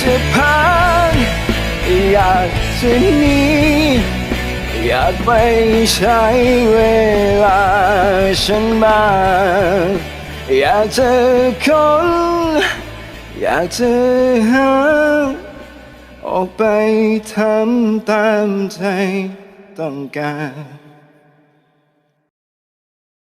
จะพังอยากจะหนีอยากไปใช้เวลาฉันมาอยากเจอคนอยากเจอหาออกไปทำตามใจต้องการ